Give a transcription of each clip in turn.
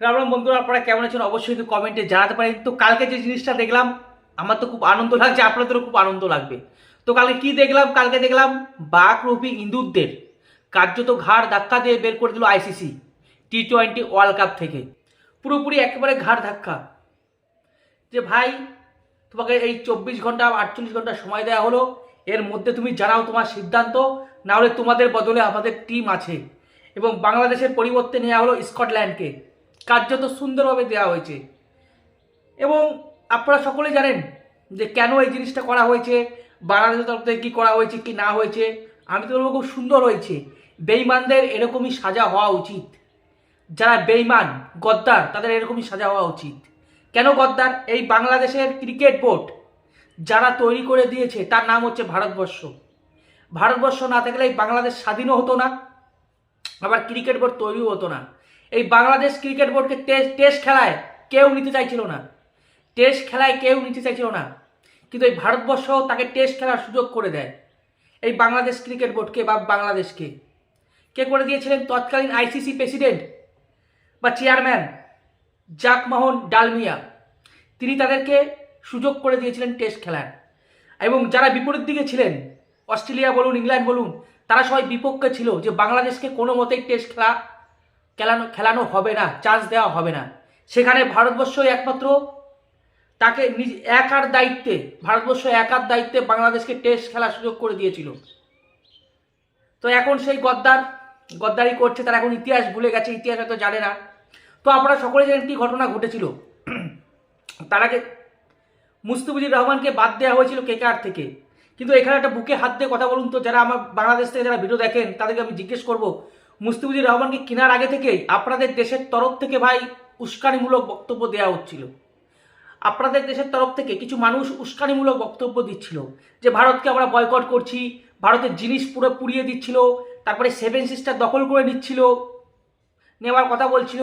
রাম বন্ধুরা, আপনারা কেমন আছেন? অবশ্যই কিন্তু কমেন্টে জানাতে পারেন। তো কালকে যে জিনিসটা দেখলাম, আমার তো খুব আনন্দ লাগছে, আপনাদেরও খুব আনন্দ লাগবে। তো কালকে কি দেখলাম? কালকে দেখলাম বাঘ বাঘরূপী ইন্দুরদের কার্যত ঘাড় ধাক্কা দিয়ে বের করে দিল ICC T twenty world cup থেকে। পুরোপুরি একেবারে ঘাড় ধাক্কা। যে ভাই, তোমাকে এই চব্বিশ ঘণ্টা, আটচল্লিশ ঘণ্টা সময় দেওয়া হলো। এর মধ্যে তুমি জানাও তোমার সিদ্ধান্ত না হলে তোমাদের বদলে আমাদের টিম আছে। এবং বাংলাদেশের পরিবর্তে নেওয়া হলো স্কটল্যান্ডকে। কার্যত সুন্দরভাবে দেওয়া হয়েছে। এবং আপনারা সকলেই জানেন যে কেন এই জিনিসটা করা হয়েছে বাংলাদেশের তরফ থেকে কী করা হয়েছে, কি না হয়েছে। আমি তো বলব খুব সুন্দর হয়েছে। বেইমানদের এরকমই সাজা হওয়া উচিত। যারা বেইমান, গদ্দার, তাদের এরকমই সাজা হওয়া উচিত। কেন গদ্দার? এই বাংলাদেশের ক্রিকেট বোর্ড যারা তৈরি করে দিয়েছে, তার নাম হচ্ছে ভারতবর্ষ। ভারতবর্ষ না থাকলে এই বাংলাদেশ স্বাধীনও হতো না, আবার ক্রিকেট বোর্ড তৈরিও হতো না। এই বাংলাদেশ ক্রিকেট বোর্ডকে টেস্ট খেলায় কেউ নিতে চাইছিল না। টেস্ট খেলায় কেউ নিতে চাইছিল না। কিন্তু এই ভারতবর্ষ তাকে টেস্ট খেলার সুযোগ করে দেয়। এই বাংলাদেশ ক্রিকেট বোর্ডকে বা বাংলাদেশকে। কে করে দিয়েছিলেন তৎকালীন আইসিসি প্রেসিডেন্ট বা চেয়ারম্যান জাকমোহন ডালমিয়া। তিনি তাদেরকে সুযোগ করে দিয়েছিলেন টেস্ট খেলার এবং যারা বিপরীত দিকে ছিলেন, অস্ট্রেলিয়া বলুন, ইংল্যান্ড বলুন, তারা সবাই বিপক্ষে ছিল যে বাংলাদেশকে কোনো মতেই টেস্ট খেলা খেলানো খেলানো হবে না চান্স দেওয়া হবে না। সেখানে ভারতবর্ষই একমাত্র তাকে নিজ একার দায়িত্বে, ভারতবর্ষ একার দায়িত্বে বাংলাদেশকে টেস্ট খেলার সুযোগ করে দিয়েছিল। তো এখন সেই গদ্দার, গদ্দারি করছে, তারা এখন ইতিহাস ভুলে গেছে, ইতিহাস হয়তো জানে না। তো আপনারা সকলে জানেন কি ঘটনা ঘটেছিল। তার আগে মুস্তাফিজুর রহমানকে বাদ দেওয়া হয়েছিল কেকার থেকে। কিন্তু এখানে একটা বুকে হাত দিয়ে কথা বলুন তো, যারা আমার বাংলাদেশ থেকে যারা ভিডিও দেখেন, তাদেরকে আমি জিজ্ঞেস করব মুস্তাফিজুর রহমানকে কেনার আগে থেকেই আপনাদের দেশের তরফ থেকে ভাই উস্কানিমূলক বক্তব্য দেওয়া হচ্ছিল। আপনাদের দেশের তরফ থেকে কিছু মানুষ উস্কানিমূলক বক্তব্য দিচ্ছিল যে ভারতকে আমরা বয়কট করছি, ভারতের জিনিস পুরো পুড়িয়ে দিচ্ছিল, তারপরে সেভেন সিস্টার দখল করে নিচ্ছিল, নেওয়ার কথা বলছিল।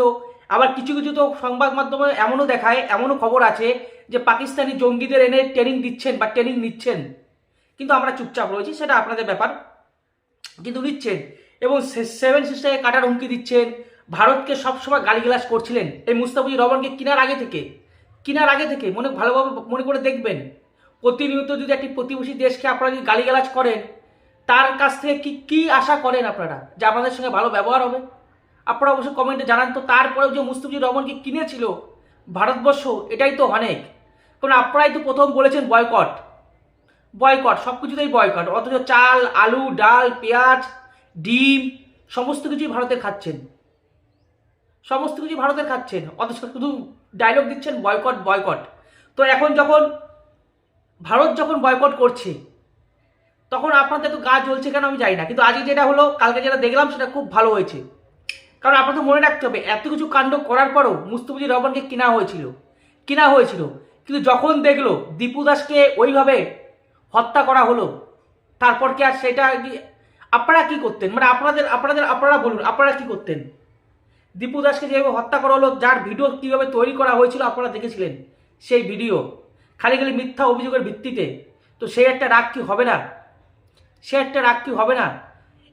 আবার কিছু কিছু তো সংবাদ মাধ্যমে এমনও দেখায়, এমনও খবর আছে যে পাকিস্তানি জঙ্গিদের এনে ট্রেনিং দিচ্ছেন বা ট্রেনিং নিচ্ছেন। কিন্তু আমরা চুপচাপ রয়েছি, সেটা আপনাদের ব্যাপার। কিন্তু নিচ্ছেন। এবং সেভেন সিস্টারকে কাটার হুমকি দিচ্ছেন। ভারতকে সবসময় গালিগালাজ করছিলেন। এই মুস্তাফিজুর রহমানকে কেনার আগে থেকে, কেনার আগে থেকে মনে ভালোভাবে মনে করে দেখবেন। প্রতিনিয়ত যদি একটি প্রতিবেশী দেশকে আপনারা যদি গালিগালাজ করেন, তার কাছ থেকে কি কি আশা করেন আপনারা যে আপনাদের সঙ্গে ভালো ব্যবহার হবে? আপনারা অবশ্যই কমেন্টে জানান। তো তারপরেও যে মুস্তাফিজুর রহমানকে কিনেছিল ভারতবর্ষ, এটাই তো অনেক। কারণ আপনারাই তো প্রথম বলেছেন বয়কট বয়কট সব কিছুতেই বয়কট অথচ চাল, আলু, ডাল, পেঁয়াজ ডিম, সমস্ত কিছুই ভারতের খাচ্ছেন। সমস্ত কিছু ভারতের খাচ্ছেন। অথচ শুধু ডায়লগ দিচ্ছেন বয়কট বয়কট তো এখন যখন ভারত যখন বয়কট করছে, তখন আপনাদের তো গা জ্বলছে কেন আমি জানি না। কিন্তু আজকে যেটা হলো, কালকে যেটা দেখলাম, সেটা খুব ভালো হয়েছে। কারণ আপনাদের মনে রাখতে হবে, এত কিছু কাণ্ড করার পরও মুস্তফিজুর রহমানকে কিনা হয়েছিল। কিনা হয়েছিল। কিন্তু যখন দেখল, দীপু দাসকে ওইভাবে হত্যা করা হলো, তারপর কি আর সেটা আপনারা কি করতেন? মানে আপনাদের আপনাদের আপনারা বলুন, আপনারা কি করতেন? দীপু দাসকে যেভাবে হত্যা করা হলো, যার ভিডিও কীভাবে তৈরি করা হয়েছিল আপনারা দেখেছিলেন? সেই ভিডিও। খালি খালি মিথ্যা অভিযোগের ভিত্তিতে। তো সে একটা রাগ কি হবে না? সে একটা রাগ কি হবে না?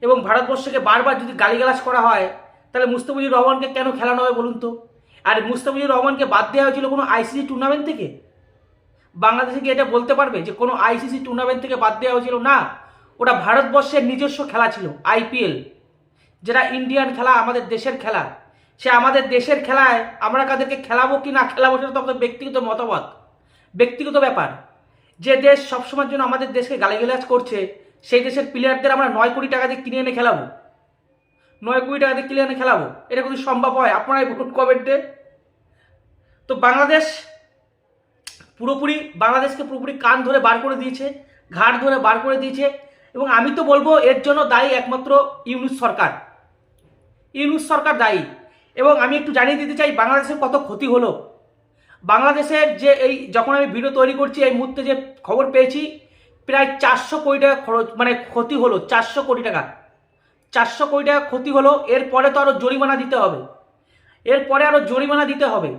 এবং ভারতবর্ষকে বারবার যদি গালিগালাজ করা হয়, তাহলে মুস্তাফিজুর রহমানকে কেন খেলানো হবে বলুন তো? আর মুস্তাফিজুর রহমানকে বাদ দেওয়া হয়েছিল কোনো আইসিসি টুর্নামেন্ট থেকে? বাংলাদেশে কি এটা বলতে পারবে যে কোনো আইসিসি টুর্নামেন্ট থেকে বাদ দেওয়া হয়েছিল? না। ওটা ভারতবর্ষের নিজস্ব খেলা ছিল আইপিএল যেটা ইন্ডিয়ান খেলা, আমাদের দেশের খেলা। সে আমাদের দেশের খেলায় আমরা কাদেরকে খেলাবো কি না খেলাবো সেটা তো আমাদের ব্যক্তিগত মতামত, ব্যক্তিগত ব্যাপার। যে দেশ সবসময়ের জন্য আমাদের দেশকে গালিগালাজ করছে, সেই দেশের প্লেয়ারদের আমরা নয় কোটি টাকা দিয়ে কিনে এনে খেলাবো। নয় কোটি টাকা দিয়ে কিনে এনে খেলাবো। এটা কিন্তু সম্ভব হয়? আপনারাই বলুন কমেন্টে তো বাংলাদেশ পুরোপুরি, বাংলাদেশকে পুরোপুরি কান ধরে বার করে দিয়েছে ঘাট ধরে বার করে দিয়েছে। এবং আমি তো বলব এর জন্য দায়ী একমাত্র ইউনুস সরকার। ইউনুস সরকার দায়ী। এবং আমি একটু জানিয়ে দিতে চাই, বাংলাদেশের কত ক্ষতি হলো। বাংলাদেশের যে এই যখন আমি ভিডিও তৈরি করছি, এই মুহূর্তে যে খবর পেয়েছি, প্রায় চারশো কোটি টাকা খরচ মানে ক্ষতি হলো, চারশো কোটি টাকা। চারশো কোটি টাকা ক্ষতি হলো, এরপরে তো আরও জরিমানা দিতে হবে। এরপরে আরও জরিমানা দিতে হবে।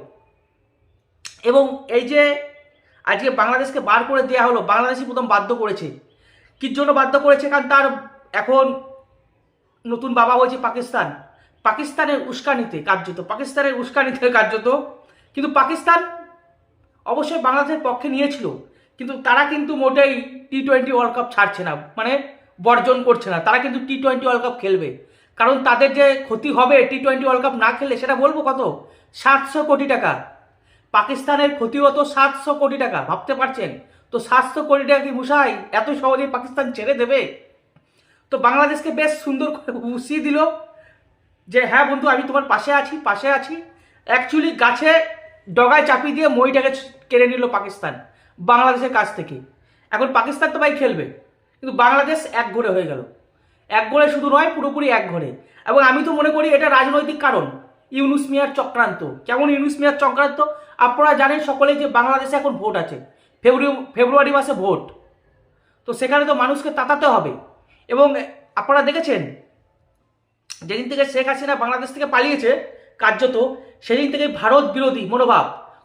এবং এই যে আজকে বাংলাদেশকে বার করে দেওয়া হলো, বাংলাদেশই প্রথম বাধ্য করেছে। কির জন্য বাধ্য করেছে? কারণ তার এখন নতুন বাবা হয়েছে পাকিস্তান। পাকিস্তানের উস্কানিতে কার্যত, পাকিস্তানের উস্কানিতে কার্যত। কিন্তু পাকিস্তান অবশ্যই বাংলাদেশের পক্ষে নিয়েছিল। কিন্তু তারা কিন্তু মোটেই টি টোয়েন্টি ওয়ার্ল্ড কাপ ছাড়ছে না মানে বর্জন করছে না। তারা কিন্তু টি টোয়েন্টি ওয়ার্ল্ড কাপ খেলবে। কারণ তাদের যে ক্ষতি হবে টি টোয়েন্টি ওয়ার্ল্ড কাপ না খেললে, সেটা বলব কত? সাতশো কোটি টাকা। পাকিস্তানের ক্ষতি হতো সাতশো কোটি টাকা, ভাবতে পারছেন? তো কোটি কি মুসাই এত সহজেই পাকিস্তান ছেড়ে দেবে? তো বাংলাদেশকে বেশ সুন্দর উসিয়ে দিল যে হ্যাঁ বন্ধু, আমি তোমার পাশে আছি পাশে আছি। অ্যাকচুয়ালি গাছে ডগায় চাপিয়ে দিয়ে মইটাকে কেড়ে নিল পাকিস্তান, বাংলাদেশের কাছ থেকে। এখন পাকিস্তান তো ভাই খেলবে, কিন্তু বাংলাদেশ এক ঘরে হয়ে গেল। এক ঘরে শুধু নয়, পুরোপুরি এক ঘরে। এবং আমি তো মনে করি এটা রাজনৈতিক কারণ, ইউনুস মিয়ার চক্রান্ত। কেমন ইউনুস মিয়ার চক্রান্ত? আপনারা জানেন সকলেই যে বাংলাদেশে এখন ভোট আছে। ফেব্রুয়ারি ফেব্রুয়ারি মাসে ভোট। তো সেখানে তো মানুষকে তাতাতে হবে। এবং আপনারা দেখেছেন, যেদিন থেকে শেখ হাসিনা বাংলাদেশ থেকে পালিয়েছে কার্যত, সেদিন থেকে ভারত বিরোধী মনোভাব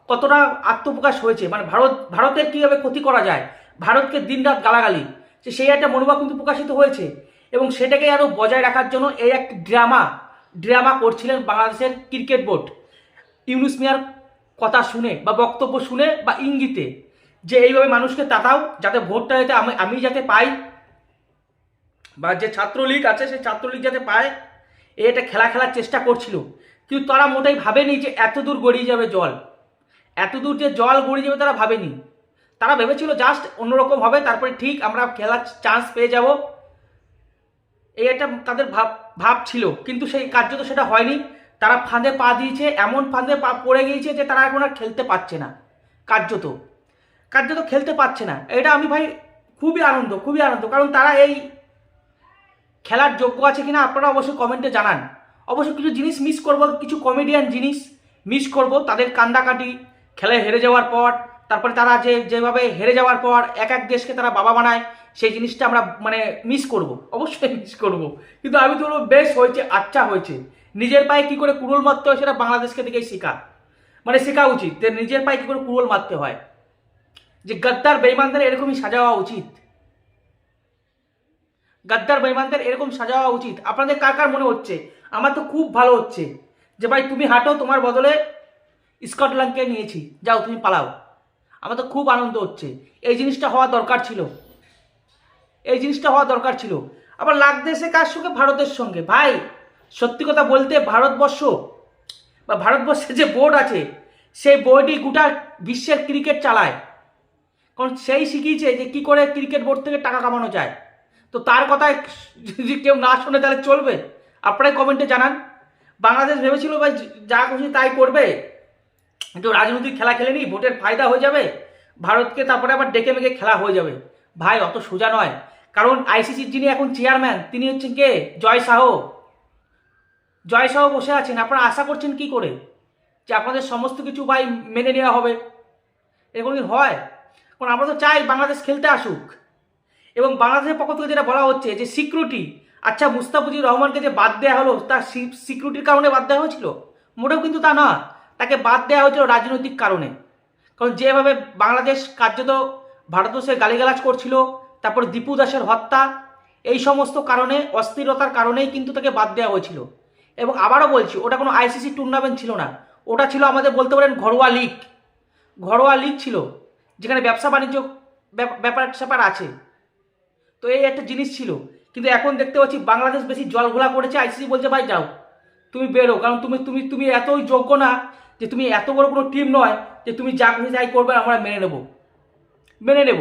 কতটা আত্মপ্রকাশ হয়েছে। মানে ভারত, ভারতের কীভাবে ক্ষতি করা যায়, ভারতকে দিনরাত গালাগালি, যে সেই একটা মনোভাব কিন্তু প্রকাশিত হয়েছে। এবং সেটাকে আরও বজায় রাখার জন্য এই এক ড্রামা ড্রামা করছিলেন বাংলাদেশের ক্রিকেট বোর্ড। ইউনুস মিয়ার কথা শুনে বা বক্তব্য শুনে বা ইঙ্গিতে যে এইভাবে মানুষকে তাতাও, যাতে ভোটটা যাতে আমি আমি যাতে পাই, বা যে ছাত্রলীগ আছে, সেই ছাত্রলীগ যাতে পায় এটা খেলা খেলার চেষ্টা করছিল। কিন্তু তারা মোটাই ভাবেনি যে এত দূর গড়িয়ে যাবে জল। এত দূর যে জল গড়িয়ে যাবে তারা ভাবেনি। তারা ভেবেছিল জাস্ট অন্যরকম হবে তারপরে ঠিক আমরা খেলার চান্স পেয়ে যাব। এই একটা তাদের ভাব ভাব ছিল। কিন্তু সেই কার্য তো সেটা হয়নি। তারা ফাঁদে পা দিয়েছে, এমন ফাঁদে পা, পড়ে গিয়েছে যে তারা এখন আর খেলতে পারছে না কার্যত। কার্যত খেলতে পারছে না। এটা আমি ভাই খুবই আনন্দ খুবই আনন্দ। কারণ তারা এই খেলার যোগ্য আছে কিনা আপনারা অবশ্যই কমেন্টে জানান। অবশ্য কিছু জিনিস মিস করব, কিছু কমেডিয়ান জিনিস মিস করব। তাদের কান্দাকাটি খেলায় হেরে যাওয়ার পর, তারপরে তারা যে, যেভাবে হেরে যাওয়ার পর এক এক দেশকে তারা বাবা বানায়, সেই জিনিসটা আমরা মানে মিস করব, অবশ্যই মিস করব। কিন্তু আমি তো বলব, বেশ হয়েছে আচ্ছা হয়েছে। নিজের পায়ে কি করে কুড়োল মারতে হয় সেটা বাংলাদেশকে দেখেই শেখা। মানে শেখা উচিত যে নিজের পায়ে কি করে কুড়োল মারতে হয়। যে গদ্দার বেইমানদের এরকমই সাজা হওয়া উচিত। গাদ্দার বেইমানদের এরকম সাজা হওয়া উচিত। আপনাদের কার কার মনে হচ্ছে? আমার তো খুব ভালো হচ্ছে যে, ভাই, তুমি হাঁটো, তোমার বদলে স্কটল্যান্ডকে নিয়েছি। যাও, তুমি পালাও। আমার তো খুব আনন্দ হচ্ছে। এই জিনিসটা হওয়া দরকার ছিল। এই জিনিসটা হওয়া দরকার ছিল। আবার লাগতেছে কার সঙ্গে? ভারতের সঙ্গে। ভাই, সত্যি কথা বলতে ভারতবর্ষ বা ভারতবর্ষের যে বোর্ড আছে, সেই বোর্ডই গোটা বিশ্বের ক্রিকেট চালায়। কারণ সেই শিখিয়েছে যে কি করে ক্রিকেট বোর্ড থেকে টাকা কামানো যায়। তো তার কথায় যদি কেউ না শোনে তাহলে চলবে। আপনারাই কমেন্টে জানান। বাংলাদেশ ভেবেছিল ভাই যা খুশি তাই করবে। একটু রাজনৈতিক খেলা খেলে নি ভোটের ফায়দা হয়ে যাবে। ভারতকে তারপরে আবার ডেকে মেকে খেলা হয়ে যাবে। ভাই, অত সোজা নয়। কারণ আইসিসির যিনি এখন চেয়ারম্যান তিনি হচ্ছেন কে? জয় সাহ। জয় সাহ বসে আছেন। আপনারা আশা করছেন কি করে? যে আপনাদের সমস্ত কিছু ভাই মেনে নেওয়া হবে। কি হয়? কারণ আমরা তো চাই বাংলাদেশ খেলতে আসুক। এবং বাংলাদেশের পক্ষ থেকে যেটা বলা হচ্ছে যে সিকিউরিটি আচ্ছা মুস্তাফুজির রহমানকে যে বাদ দেওয়া হলো, তার সিকিউরিটির কারণে বাদ দেওয়া হয়েছিল? মোটেও কিন্তু তা না তাকে বাদ দেওয়া হয়েছিল রাজনৈতিক কারণে। কারণ যেভাবে বাংলাদেশ কার্যত ভারতবর্ষের গালিগালাজ করছিল, তারপর দীপু দাসের হত্যা, এই সমস্ত কারণে, অস্থিরতার কারণেই কিন্তু তাকে বাদ দেওয়া হয়েছিল। এবং আবারও বলছি, ওটা কোনো আইসিসি টুর্নামেন্ট ছিল না। ওটা ছিল আমাদের বলতে পারেন ঘরোয়া লিগ ঘরোয়া লিগ ছিল। যেখানে ব্যবসা বাণিজ্য ব্যাপার স্যাপার আছে। তো এই একটা জিনিস ছিল। কিন্তু এখন দেখতে পাচ্ছি বাংলাদেশ বেশি জল ঘোলা করেছে আইসিসি বলছে, ভাই যাও, তুমি বেরো। কারণ তুমি তুমি তুমি এতই যোগ্য না যে তুমি এত বড় কোনো টিম নয় যে তুমি যা খুশি যাই করবে, আমরা মেনে নেব। মেনে নেব।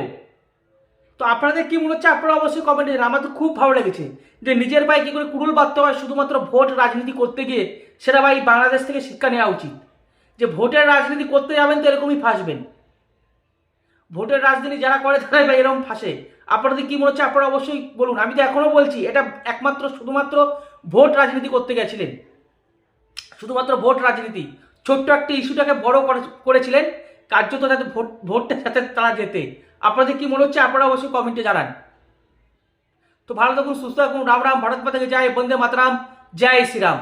তো আপনাদের কী মনে হচ্ছে, আপনারা অবশ্যই কমেন্টে জানান। আমার তো খুব ভালো লেগেছে যে নিজের ভাই কী করে কুড়ুল বাঁধতে হয় শুধুমাত্র ভোট রাজনীতি করতে গিয়ে সেটা ভাই বাংলাদেশ থেকে শিক্ষা নেওয়া উচিত। যে ভোটের রাজনীতি করতে যাবেন তো এরকমই ফাঁসবেন। ভোটের রাজনীতি যারা করে ভাই এরকম ফাঁসে। আপনাদের কি মনে হচ্ছে? আপনারা অবশ্যই বলুন। আমি তো এখনও বলছি, এটা একমাত্র, শুধুমাত্র ভোট রাজনীতি করতে গেছিলেন। শুধুমাত্র ভোট রাজনীতি। ছোট্ট একটি ইস্যুটাকে বড় করেছিলেন। কার্যত যাতে ভোট, ভোটটা যাতে তারা যেতে আপনাদের কি মনে হচ্ছে? আপনারা অবশ্যই কমেন্টে জানান। তো ভালো থাকুন, সুস্থ থাকুন। রাম রাম, ভারত মাতাকে। জয় বন্দে মাতরাম। জয় শ্রীরাম।